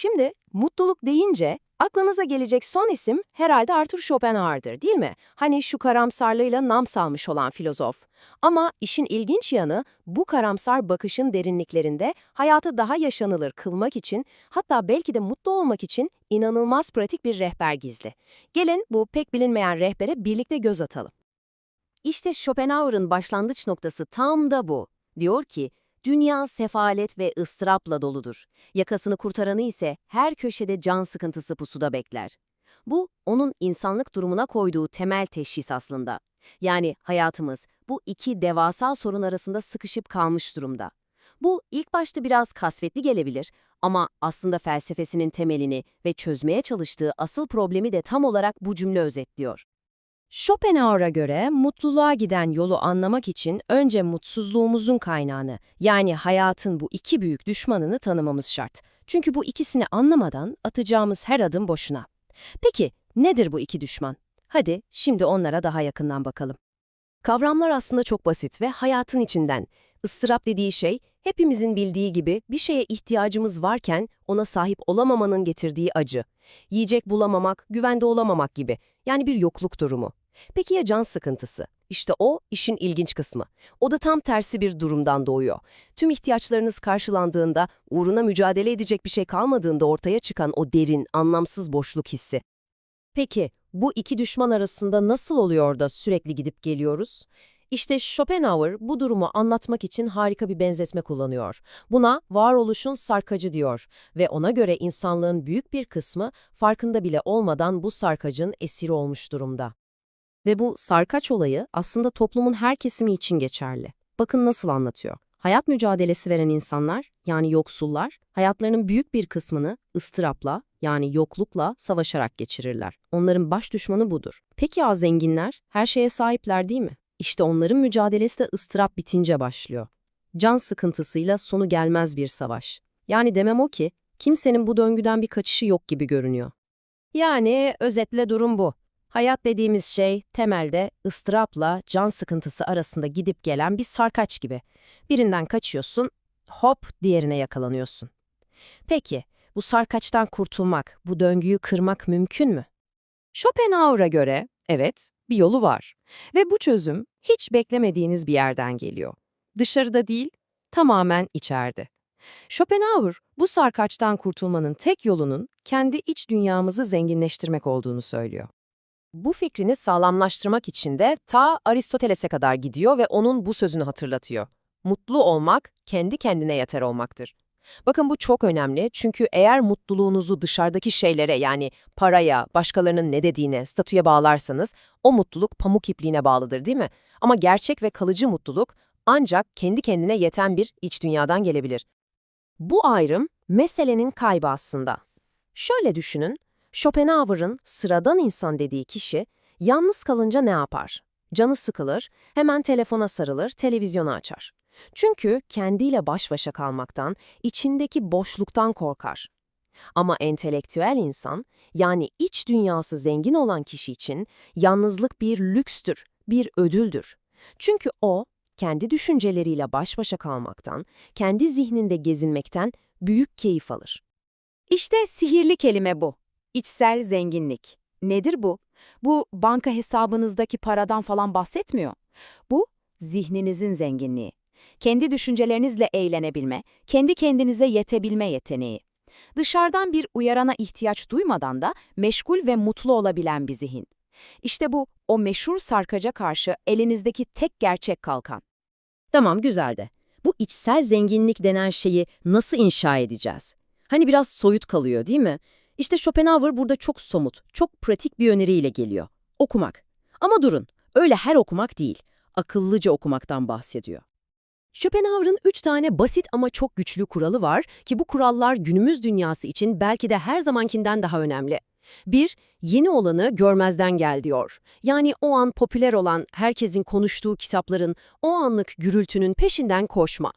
Şimdi mutluluk deyince aklınıza gelecek son isim herhalde Arthur Schopenhauer'dır değil mi? Hani şu karamsarlığıyla nam salmış olan filozof. Ama işin ilginç yanı bu karamsar bakışın derinliklerinde hayatı daha yaşanılır kılmak için hatta belki de mutlu olmak için inanılmaz pratik bir rehber gizli. Gelin bu pek bilinmeyen rehbere birlikte göz atalım. İşte Schopenhauer'ın başlangıç noktası tam da bu. Diyor ki, dünya sefalet ve ıstırapla doludur. Yakasını kurtaranı ise her köşede can sıkıntısı pusuda bekler. Bu, onun insanlık durumuna koyduğu temel teşhis aslında. Yani hayatımız bu iki devasa sorun arasında sıkışıp kalmış durumda. Bu ilk başta biraz kasvetli gelebilir ama aslında felsefesinin temelini ve çözmeye çalıştığı asıl problemi de tam olarak bu cümle özetliyor. Schopenhauer'a göre mutluluğa giden yolu anlamak için önce mutsuzluğumuzun kaynağını, yani hayatın bu iki büyük düşmanını tanımamız şart. Çünkü bu ikisini anlamadan atacağımız her adım boşuna. Peki nedir bu iki düşman? Hadi şimdi onlara daha yakından bakalım. Kavramlar aslında çok basit ve hayatın içinden. Istırap dediği şey, hepimizin bildiği gibi bir şeye ihtiyacımız varken ona sahip olamamanın getirdiği acı. Yiyecek bulamamak, güvende olamamak gibi. Yani bir yokluk durumu. Peki ya can sıkıntısı? İşte o işin ilginç kısmı. O da tam tersi bir durumdan doğuyor. Tüm ihtiyaçlarınız karşılandığında, uğruna mücadele edecek bir şey kalmadığında ortaya çıkan o derin, anlamsız boşluk hissi. Peki, bu iki düşman arasında nasıl oluyor da sürekli gidip geliyoruz? İşte Schopenhauer bu durumu anlatmak için harika bir benzetme kullanıyor. Buna varoluşun sarkacı diyor ve ona göre insanlığın büyük bir kısmı farkında bile olmadan bu sarkacın esiri olmuş durumda. Ve bu sarkaç olayı aslında toplumun her kesimi için geçerli. Bakın nasıl anlatıyor. Hayat mücadelesi veren insanlar, yani yoksullar, hayatlarının büyük bir kısmını ıstırapla, yani yoklukla savaşarak geçirirler. Onların baş düşmanı budur. Peki ya zenginler? Her şeye sahipler değil mi? İşte onların mücadelesi de ıstırap bitince başlıyor. Can sıkıntısıyla sonu gelmez bir savaş. Yani demem o ki, kimsenin bu döngüden bir kaçışı yok gibi görünüyor. Yani özetle durum bu. Hayat dediğimiz şey temelde ıstırapla can sıkıntısı arasında gidip gelen bir sarkaç gibi. Birinden kaçıyorsun, hop diğerine yakalanıyorsun. Peki, bu sarkaçtan kurtulmak, bu döngüyü kırmak mümkün mü? Schopenhauer'a göre evet, bir yolu var. Ve bu çözüm hiç beklemediğiniz bir yerden geliyor. Dışarıda değil, tamamen içeride. Schopenhauer, bu sarkaçtan kurtulmanın tek yolunun kendi iç dünyamızı zenginleştirmek olduğunu söylüyor. Bu fikrini sağlamlaştırmak için de ta Aristoteles'e kadar gidiyor ve onun bu sözünü hatırlatıyor. Mutlu olmak, kendi kendine yeter olmaktır. Bakın bu çok önemli çünkü eğer mutluluğunuzu dışarıdaki şeylere yani paraya, başkalarının ne dediğine, statüye bağlarsanız o mutluluk pamuk ipliğine bağlıdır değil mi? Ama gerçek ve kalıcı mutluluk ancak kendi kendine yeten bir iç dünyadan gelebilir. Bu ayrım meselenin kaybı aslında. Şöyle düşünün, Schopenhauer'ın sıradan insan dediği kişi yalnız kalınca ne yapar? Canı sıkılır, hemen telefona sarılır, televizyonu açar. Çünkü kendiyle baş başa kalmaktan, içindeki boşluktan korkar. Ama entelektüel insan, yani iç dünyası zengin olan kişi için yalnızlık bir lükstür, bir ödüldür. Çünkü o, kendi düşünceleriyle baş başa kalmaktan, kendi zihninde gezinmekten büyük keyif alır. İşte sihirli kelime bu. İçsel zenginlik. Nedir bu? Bu banka hesabınızdaki paradan falan bahsetmiyor. Bu zihninizin zenginliği. Kendi düşüncelerinizle eğlenebilme, kendi kendinize yetebilme yeteneği. Dışarıdan bir uyarana ihtiyaç duymadan da meşgul ve mutlu olabilen bir zihin. İşte bu, o meşhur sarkaca karşı elinizdeki tek gerçek kalkan. Tamam, güzel de. Bu içsel zenginlik denen şeyi nasıl inşa edeceğiz? Hani biraz soyut kalıyor değil mi? İşte Schopenhauer burada çok somut, çok pratik bir öneriyle geliyor. Okumak. Ama durun, öyle her okumak değil. Akıllıca okumaktan bahsediyor. Schopenhauer'ın üç tane basit ama çok güçlü kuralı var ki bu kurallar günümüz dünyası için belki de her zamankinden daha önemli. Bir, yeni olanı görmezden gel diyor. Yani o an popüler olan, herkesin konuştuğu kitapların, o anlık gürültünün peşinden koşma.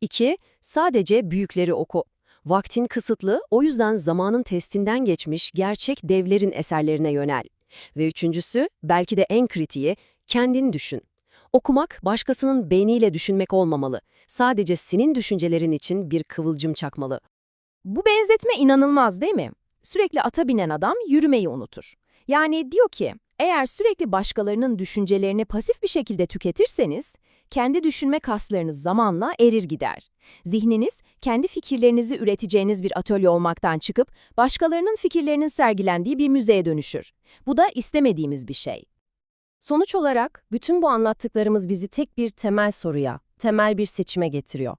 İki, sadece büyükleri oku. Vaktin kısıtlı, o yüzden zamanın testinden geçmiş gerçek devlerin eserlerine yönel. Ve üçüncüsü, belki de en kritiği, kendin düşün. Okumak, başkasının beyniyle düşünmek olmamalı. Sadece senin düşüncelerin için bir kıvılcım çakmalı. Bu benzetme inanılmaz değil mi? Sürekli ata binen adam yürümeyi unutur. Yani diyor ki, eğer sürekli başkalarının düşüncelerini pasif bir şekilde tüketirseniz, kendi düşünme kaslarınız zamanla erir gider. Zihniniz, kendi fikirlerinizi üreteceğiniz bir atölye olmaktan çıkıp, başkalarının fikirlerinin sergilendiği bir müzeye dönüşür. Bu da istemediğimiz bir şey. Sonuç olarak, bütün bu anlattıklarımız bizi tek bir temel soruya, temel bir seçime getiriyor.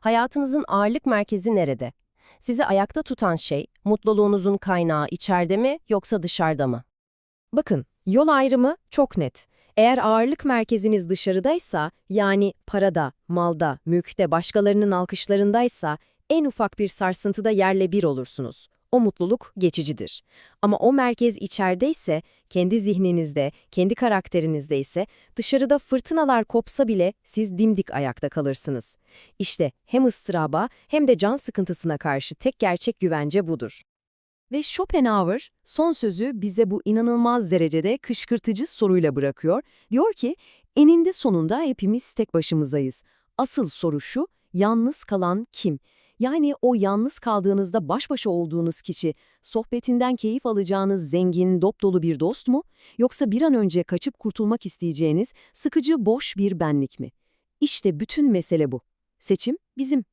Hayatınızın ağırlık merkezi nerede? Sizi ayakta tutan şey, mutluluğunuzun kaynağı içeride mi yoksa dışarıda mı? Bakın, yol ayrımı çok net. Eğer ağırlık merkeziniz dışarıdaysa, yani parada, malda, mülkte, başkalarının alkışlarındaysa, en ufak bir sarsıntıda yerle bir olursunuz. O mutluluk geçicidir. Ama o merkez içerideyse, kendi zihninizde, kendi karakterinizde ise dışarıda fırtınalar kopsa bile siz dimdik ayakta kalırsınız. İşte hem ıstıraba hem de can sıkıntısına karşı tek gerçek güvence budur. Ve Schopenhauer son sözü bize bu inanılmaz derecede kışkırtıcı soruyla bırakıyor. Diyor ki, eninde sonunda hepimiz tek başımızayız. Asıl soru şu, yalnız kalan kim? Yani o yalnız kaldığınızda baş başa olduğunuz kişi, sohbetinden keyif alacağınız zengin, dop dolu bir dost mu? Yoksa bir an önce kaçıp kurtulmak isteyeceğiniz sıkıcı, boş bir benlik mi? İşte bütün mesele bu. Seçim bizim.